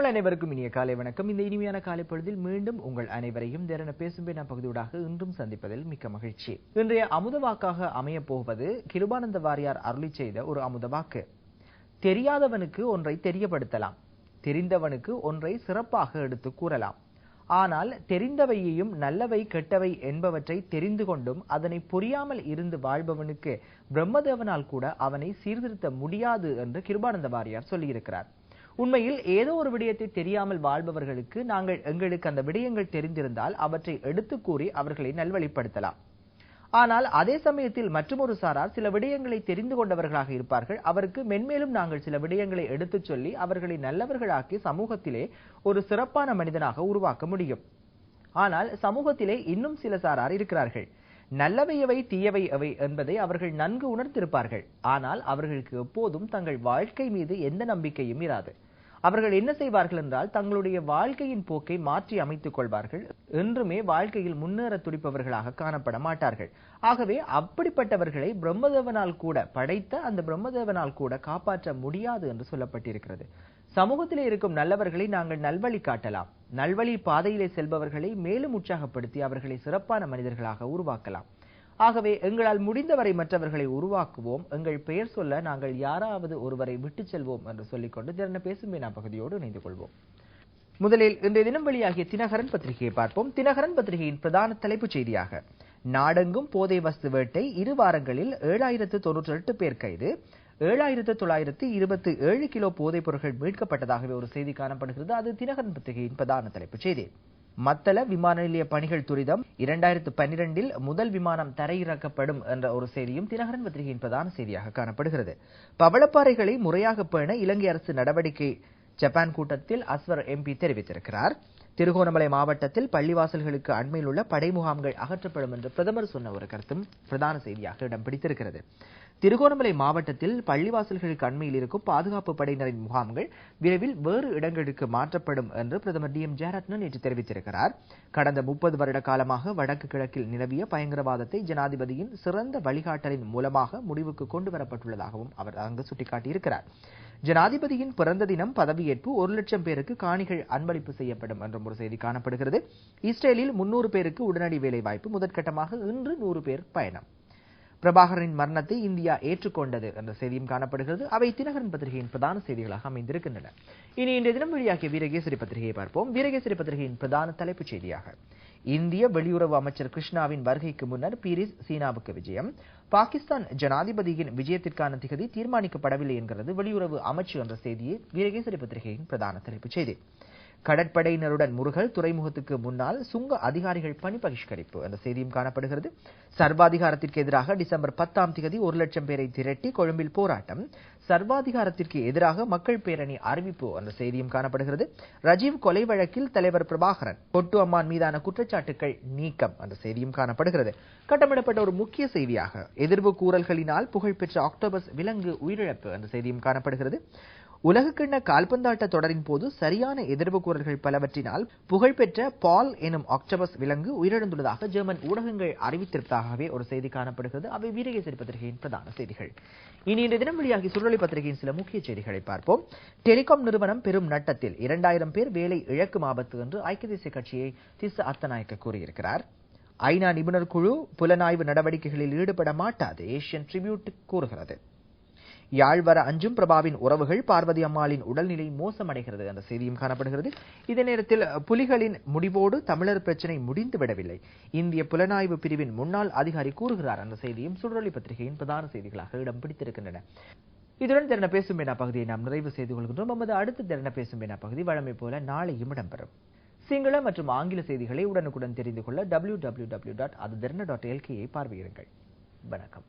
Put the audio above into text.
உங்கள் அனைவருக்கும் இனிய காலை வணக்கம். இந்த இனிமையான காலை பொழுதில் மீண்டும் உங்கள் அனைவரையும் திறன பேசும் பேனா பகுதியூடாக இன்றும் சந்திப்பதில் மிக்க மகிழ்ச்சி. இன்றைய அமுதவாக்காக அமையப் போவது கிருபானந்த வாரியார் அருளி செய்த ஒரு அமுதவாக்கு தெரியாதவனுக்கு ஒன்றை தெரியப்படுத்தலாம். தெரிந்தவனுக்கு ஒன்றை சிறப்பாக எடுத்து கூறலாம். ஆனால் தெரிந்தவையையும் நல்லவை கெட்டவை என்பவற்றை தெரிந்து கொண்டும் அதனை புரியாமல் இருந்து வாழ்பவனுக்கு பிரம்மதேவனால் கூட அவனை சீர்திருத்த முடியாது என்று கிருபானந்த வாரியார் சொல்லியிருக்கிறார். உண்மையில் ஏதோ ஒரு விடயத்தை தெரியாமல் வாழ்பவர்களுக்கு நாங்கள் எங்களுக்கு அந்த விடயங்கள் தெரிந்திருந்தால் அவற்றை எடுத்து கூறி அவர்களை நல்வழிப்படுத்தலாம். ஆனால் அதே சமயத்தில் மற்றொரு சாரார் சில விடயங்களை தெரிந்து கொண்டவர்களாக இருப்பார்கள். அவருக்கு மென்மேலும் நாங்கள் சில விடயங்களை எடுத்துச் சொல்லி அவர்களை நல்லவர்களாக்கி சமூகத்திலே ஒரு சிறப்பான மனிதனாக உருவாக்க முடியும். ஆனால் சமூகத்திலே இன்னும் சில சாரார் இருக்கிறார்கள். நல்லவை எவை தீயவை எவை என்பதை அவர்கள் நன்கு உணர்ந்திருப்பார்கள். ஆனால் அவர்களுக்கு எப்போதும் தங்கள் வாழ்க்கை மீது எந்த நம்பிக்கையும் இராது. அவர்கள் என்ன செய்வார்கள் என்றால் தங்களுடைய வாழ்க்கையின் போக்கை மாற்றி அமைத்துக் கொள்வார்கள். என்றுமே வாழ்க்கையில் முன்னேற துடிப்பவர்களாக காணப்பட மாட்டார்கள். ஆகவே அப்படிப்பட்டவர்களை பிரம்மதேவனால் கூட படைத்த அந்த பிரம்மதேவனால் கூட காப்பாற்ற முடியாது என்று சொல்லப்பட்டிருக்கிறது. சமூகத்திலே இருக்கும் நல்லவர்களை நாங்கள் நல்வழி காட்டலாம். நல்வழி பாதையிலே செல்பவர்களை மேலும் உற்சாகப்படுத்தி அவர்களை சிறப்பான மனிதர்களாக உருவாக்கலாம். ஆகவே எங்களால் முடிந்தவரை மற்றவர்களை உருவாக்குவோம். எங்கள் பெயர் சொல்ல நாங்கள் யாராவது ஒருவரை விட்டுச் செல்வோம் என்று சொல்லிக்கொண்டு திறன பேசும் நான் பகுதியோடு இணைந்து கொள்வோம். முதலில் இன்றைய தினம் வெளியாகிய தினகரன் பத்திரிகையை பார்ப்போம். தினகரன் பத்திரிகையின் பிரதான தலைப்புச் செய்தியாக நாடெங்கும் போதை வஸ்து வேட்டை இரு வாரங்களில் ஏழாயிரத்து தொன்னூற்றி எட்டு பேர் கைது ஏழாயிரத்து தொள்ளாயிரத்து இருபத்தி ஏழு கிலோ போதைப் பொருட்கள் மீட்கப்பட்டதாகவே ஒரு செய்தி காணப்படுகிறது. அது தினகரன் பத்திரிகையின் பிரதான தலைப்புச் செய்தி. மத்தள விமான நிலைய பணிகள் துரிதம். இரண்டாயிரத்து பன்னிரண்டில் முதல் விமானம் தரையிறக்கப்படும் என்ற ஒரு செய்தியும் தினகரன் பத்திரிகையின் பிரதான செய்தியாக காணப்படுகிறது. பவளப்பாறைகளை முறையாக பேண இலங்கை அரசு நடவடிக்கை ஜப்பான் கூட்டத்தில் அஸ்வர் எம்பி தெரிவித்திருக்கிறார். திருகோணமலை மாவட்டத்தில் பள்ளிவாசல்களுக்கு அண்மையில் உள்ள படை முகாம்கள் அகற்றப்படும் என்று பிரதமர் சொன்ன ஒரு கருத்தும் பிரதான செய்தியாக இடம் பிடித்திருக்கிறது. திருகோணமலை மாவட்டத்தில் பள்ளிவாசல்களுக்கு அண்மையில் இருக்கும் பாதுகாப்பு படையினரின் முகாம்கள் விரைவில் வேறு இடங்களுக்கு மாற்றப்படும் என்று பிரதமர் டி எம் ஜெயரத்னன் நேற்று தெரிவித்திருக்கிறார். கடந்த முப்பது வருட காலமாக வடக்கு கிழக்கில் நிலவிய பயங்கரவாதத்தை ஜனாதிபதியின் சிறந்த வழிகாட்டலின் மூலமாக முடிவுக்கு கொண்டு வரப்பட்டுள்ளதாகவும் அவர் அங்கு சுட்டிக்காட்டியிருக்கிறார். ஜனாதிபதியின் பிறந்த தினம் பதவியேற்பு ஒரு லட்சம் பேருக்கு காணிகள் அன்பளிப்பு செய்யப்படும் என்றும் ஒரு செய்தி காணப்படுகிறது. இஸ்ரேலில் முன்னூறு பேருக்கு உடனடி வேலைவாய்ப்பு முதற்கட்டமாக இன்று நூறு பேர் பயணம். பிரபாகரின் மரணத்தை இந்தியா ஏற்றுக்கொண்டது என்ற செய்தியும் காணப்படுகிறது. அவை தினகரன் பத்திரிகையின் பிரதான செய்திகளாக அமைந்திருக்கின்றன. இனி இன்றைய தினம் வெளியாகிய வீரகேசரி பத்திரிகையை பார்ப்போம். வீரகேசரி பத்திரிகையின் பிரதான தலைப்புச் செய்தியாக. இந்திய வெளியுறவு அமைச்சர் கிருஷ்ணாவின் வருகைக்கு முன்னர் பீரிஸ் சீனாவுக்கு விஜயம். பாகிஸ்தான் ஜனாதிபதியின் விஜயத்திற்கான திகதி தீர்மானிக்கப்படவில்லை என்கிறது வெளியுறவு அமைச்சு என்ற செய்தியை வீரகேசரி பத்திரிகையின் பிரதான தலைப்புச் செய்தி. கடற்படையினருடன் முருகல் துறைமுகத்துக்கு முன்னால் சுங்க அதிகாரிகள் பணி பகிஷ்கரிப்பு. என்ற செய்தியும் காணப்படுகிறது. சர்வாதிகாரத்திற்கு எதிராக டிசம்பர் பத்தாம் தேதி ஒரு லட்சம் பேரை திரட்டி கொழும்பில் போராட்டம். சர்வாதிகாரத்திற்கு எதிராக மக்கள் பேரணி அறிவிப்பு. என்ற செய்தியும் காணப்படுகிறது. ரஜீவ் கொலை வழக்கில் தலைவர் பிரபாகரன் கொட்டு அம்மான் மீதான குற்றச்சாட்டுகள் நீக்கம். என்ற செய்தியும் காணப்படுகிறது. கட்டமிடப்பட்ட ஒரு முக்கிய செய்தியாக எதிர்வு கூறல்களினால் புகழ்பெற்ற ஆக்டோபஸ் விலங்கு உயிரிழப்பு. என்ற செய்தியும் காணப்படுகிறது. உலகக்கிண்ண கால்பந்தாட்ட தொடரின் போது சரியான எதிர்வு கூறல்கள் பலவற்றினால் புகழ்பெற்ற பால் எனும் ஆக்டோபஸ் விலங்கு உயிரிழந்துள்ளதாக ஜெர்மன் ஊடகங்கள் அறிவித்திருப்பதாகவே ஒரு செய்தி காணப்படுகிறது. அவை வீரகேசரி பத்திரிகையின் பிரதான செய்திகள். இனி இன்றைய தினம் வெளியாகி சுழலி பத்திரிகையின் சில முக்கிய செய்திகளை பார்ப்போம். டெலிகாம் நிறுவனம் பெரும் நட்டத்தில் இரண்டாயிரம் பேர் வேலை இழக்கும் ஆபத்து என்று ஐக்கிய தேசிய கட்சியை திச அத்தநாயக்க கூறியிருக்கிறார். ஐநா நிபுணர் குழு புலனாய்வு நடவடிக்கைகளில் ஈடுபட மாட்டாது ஏசியன் ட்ரிபியூட் கூறுகிறது. யாழ் வர அஞ்சும் பிரபாவின் உறவுகள் பார்வதி அம்மாளின் உடல்நிலை மோசமடைகிறது அந்த செய்தியும் காணப்படுகிறது. இதே நேரத்தில் புலிகளின் முடிவோடு தமிழர் பிரச்சனை முடிந்து விடவில்லை. இந்திய புலனாய்வு பிரிவின் முன்னாள் அதிகாரி கூறுகிறார் அந்த செய்தியும் சுடரொலி பத்திரிகையின் பிரதான செய்திகளாக இடம் பிடித்திருக்கின்றன. இதுடன் திறன பேசும் என பகுதியை நாம் நிறைவு செய்து கொள்கின்றோம். நமது அடுத்த திறன பேசும் என பகுதி வழமை போல நாளையும் இடம்பெறும். சிங்கள மற்றும் ஆங்கில செய்திகளை உடனுக்குடன் தெரிந்து கொள்ள டபிள்யூ டபிள்யூ டபிள்யூ டாட் அது டாட் எல்கேயை பார்வையிடுங்கள். வணக்கம்.